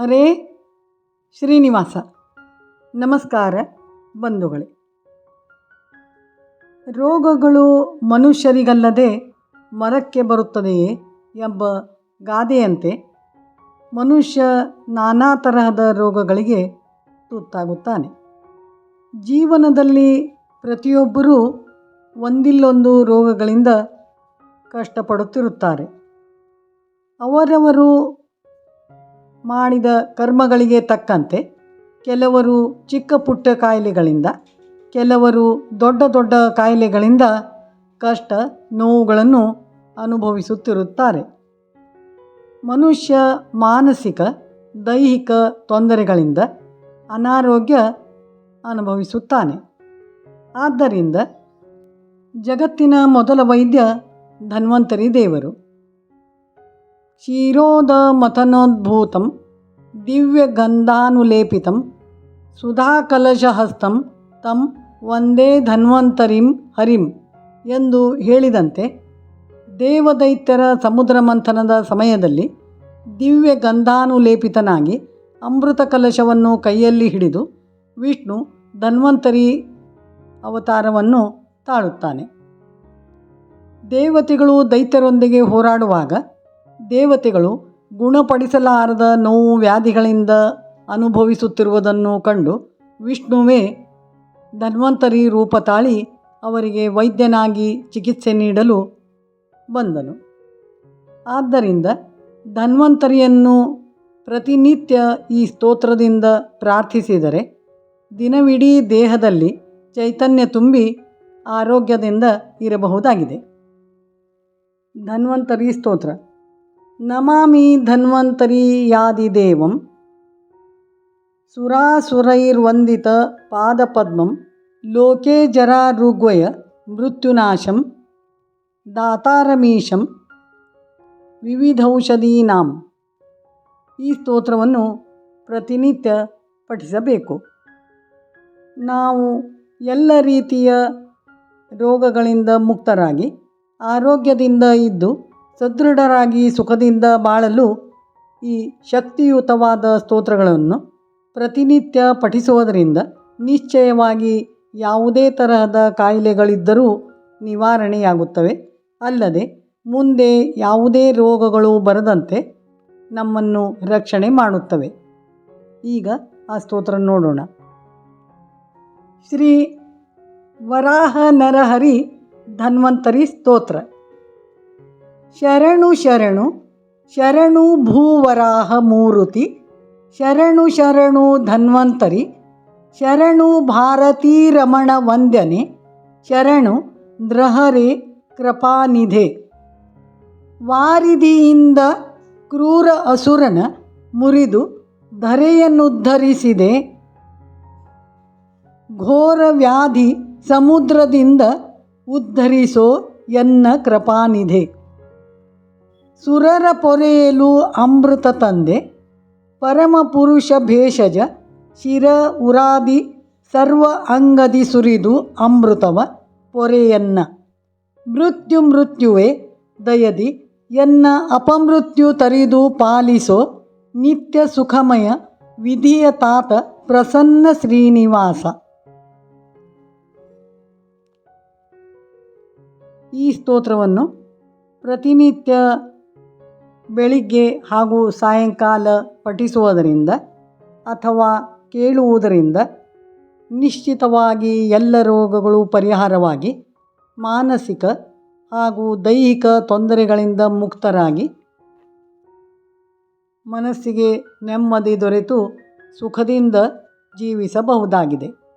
ಹರೇ ಶ್ರೀನಿವಾಸ. ನಮಸ್ಕಾರ ಬಂಧುಗಳೇ. ರೋಗಗಳು ಮನುಷ್ಯರಿಗಲ್ಲದೆ ಮರಕ್ಕೆ ಬರುತ್ತದೆಯೇ ಎಂಬ ಗಾದೆಯಂತೆ ಮನುಷ್ಯ ನಾನಾ ತರಹದ ರೋಗಗಳಿಗೆ ತುತ್ತಾಗುತ್ತಾನೆ. ಜೀವನದಲ್ಲಿ ಪ್ರತಿಯೊಬ್ಬರೂ ಒಂದಿಲ್ಲೊಂದು ರೋಗಗಳಿಂದ ಕಷ್ಟಪಡುತ್ತಿರುತ್ತಾರೆ. ಅವರವರು ಮಾಡಿದ ಕರ್ಮಗಳಿಗೆ ತಕ್ಕಂತೆ ಕೆಲವರು ಚಿಕ್ಕ ಪುಟ್ಟ ಕಾಯಿಲೆಗಳಿಂದ, ಕೆಲವರು ದೊಡ್ಡ ದೊಡ್ಡ ಕಾಯಿಲೆಗಳಿಂದ ಕಷ್ಟ ನೋವುಗಳನ್ನು ಅನುಭವಿಸುತ್ತಿರುತ್ತಾರೆ. ಮನುಷ್ಯ ಮಾನಸಿಕ, ದೈಹಿಕ ತೊಂದರೆಗಳಿಂದ ಅನಾರೋಗ್ಯ ಅನುಭವಿಸುತ್ತಾನೆ. ಆದ್ದರಿಂದ ಜಗತ್ತಿನ ಮೊದಲ ವೈದ್ಯ ಧನ್ವಂತರಿ ದೇವರು ಮಥನೋದ್ಭೂತಂ ದಿವ್ಯಗಂಧಾನುಲೇಪಿತಂ ಸುಧಾಕಲಶಹಸ್ತಂ ತಂ ಒಂದೇ ಧನ್ವಂತರಿಂ ಹರಿಂ ಎಂದು ಹೇಳಿದಂತೆ ದೇವದೈತ್ಯರ ಸಮುದ್ರ ಮಂಥನದ ಸಮಯದಲ್ಲಿ ದಿವ್ಯ ಗಂಧಾನುಲೇಪಿತನಾಗಿ ಅಮೃತ ಕಲಶವನ್ನು ಕೈಯಲ್ಲಿ ಹಿಡಿದು ವಿಷ್ಣು ಧನ್ವಂತರಿ ಅವತಾರವನ್ನು ತಾಳುತ್ತಾನೆ. ದೇವತೆಗಳು ದೈತ್ಯರೊಂದಿಗೆ ಹೋರಾಡುವಾಗ ದೇವತೆಗಳು ಗುಣಪಡಿಸಲಾರದ ನೋವು ವ್ಯಾಧಿಗಳಿಂದ ಅನುಭವಿಸುತ್ತಿರುವುದನ್ನು ಕಂಡು ವಿಷ್ಣುವೇ ಧನ್ವಂತರಿ ರೂಪ ತಾಳಿ ಅವರಿಗೆ ವೈದ್ಯನಾಗಿ ಚಿಕಿತ್ಸೆ ನೀಡಲು ಬಂದನು. ಆದ್ದರಿಂದ ಧನ್ವಂತರಿಯನ್ನು ಪ್ರತಿನಿತ್ಯ ಈ ಸ್ತೋತ್ರದಿಂದ ಪ್ರಾರ್ಥಿಸಿದರೆ ದಿನವಿಡೀ ದೇಹದಲ್ಲಿ ಚೈತನ್ಯ ತುಂಬಿ ಆರೋಗ್ಯದಿಂದ ಇರಬಹುದಾಗಿದೆ. ಧನ್ವಂತರಿ ಸ್ತೋತ್ರ. ನಮಾಮಿ ಧನ್ವಂತರಿ ಯಾದಿದೇವಂ ಸುರಾಸುರೈರ್ವಂದಿತ ಪಾದಪದ್ಮಂ. ಲೋಕೆ ಜರಾರುಗ್ವಯ ಮೃತ್ಯುನಾಶಂ. ದಾತಾರಮೀಶಂ. ವಿವಿಧೌಷಧೀನಾಂ. ಈ ಸ್ತೋತ್ರವನ್ನು ಪ್ರತಿನಿತ್ಯ ಪಠಿಸಬೇಕು. ನಾವು ಎಲ್ಲ ರೀತಿಯ ರೋಗಗಳಿಂದ ಮುಕ್ತರಾಗಿ ಆರೋಗ್ಯದಿಂದ ಇದ್ದು ಸದೃಢರಾಗಿ ಸುಖದಿಂದ ಬಾಳಲು ಈ ಶಕ್ತಿಯುತವಾದ ಸ್ತೋತ್ರಗಳನ್ನು ಪ್ರತಿನಿತ್ಯ ಪಠಿಸುವುದರಿಂದ ನಿಶ್ಚಯವಾಗಿ ಯಾವುದೇ ತರಹದ ಕಾಯಿಲೆಗಳಿದ್ದರೂ ನಿವಾರಣೆಯಾಗುತ್ತವೆ. ಅಲ್ಲದೆ ಮುಂದೆ ಯಾವುದೇ ರೋಗಗಳು ಬರದಂತೆ ನಮ್ಮನ್ನು ರಕ್ಷಣೆ ಮಾಡುತ್ತವೆ. ಈಗ ಆ ಸ್ತೋತ್ರ ನೋಡೋಣ. ಶ್ರೀ ವರಾಹ ನರಹರಿ ಧನ್ವಂತರಿ ಸ್ತೋತ್ರ. ಶರಣು ಶರಣು ಶರಣು ಭೂವರಾಹ ಮೂರುತಿ, ಶರಣು ಶರಣು ಧನ್ವಂತರಿ, ಶರಣು ಭಾರತೀ ರಮಣ ವಂದ್ಯನೆ ಶರಣು ದ್ರಹರೆ ಕೃಪಾನಿಧೆ. ವಾರಿದಿಯಿಂದ ಕ್ರೂರ ಅಸುರನ ಮುರಿದು ಧರೆಯನ್ನುದ್ಧರಿಸಿದೆ. ಘೋರ ವ್ಯಾಧಿ ಸಮುದ್ರದಿಂದ ಉದ್ಧರಿಸೋ ಎನ್ನ ಕೃಪಾನಿಧೆ. ಸುರರ ಪೊರೆಯಲು ಅಮೃತ ತಂದೆ ಪರಮಪುರುಷ ಭೇಷಜ, ಶಿರ ಉರಾದಿ, ಸರ್ವ ಅಂಗದಿ ಸುರಿದು ಅಮೃತವ ಪೊರೆಯನ್ನ. ಮೃತ್ಯು ಮೃತ್ಯುವೆ, ದಯದಿ, ಎನ್ನ ಅಪಮೃತ್ಯು ತರಿದು ಪಾಲಿಸೋ ನಿತ್ಯ ಸುಖಮಯ ವಿಧಿಯ ತಾತ ಪ್ರಸನ್ನ ಶ್ರೀನಿವಾಸ. ಈ ಸ್ತೋತ್ರವನ್ನು ಪ್ರತಿನಿತ್ಯ ಬೆಳಿಗ್ಗೆ ಹಾಗೂ ಸಾಯಂಕಾಲ ಪಠಿಸುವುದರಿಂದ ಅಥವಾ ಕೇಳುವುದರಿಂದ ನಿಶ್ಚಿತವಾಗಿ ಎಲ್ಲ ರೋಗಗಳು ಪರಿಹಾರವಾಗಿ ಮಾನಸಿಕ ಹಾಗೂ ದೈಹಿಕ ತೊಂದರೆಗಳಿಂದ ಮುಕ್ತರಾಗಿ ಮನಸ್ಸಿಗೆ ನೆಮ್ಮದಿ ದೊರೆತು ಸುಖದಿಂದ ಜೀವಿಸಬಹುದಾಗಿದೆ.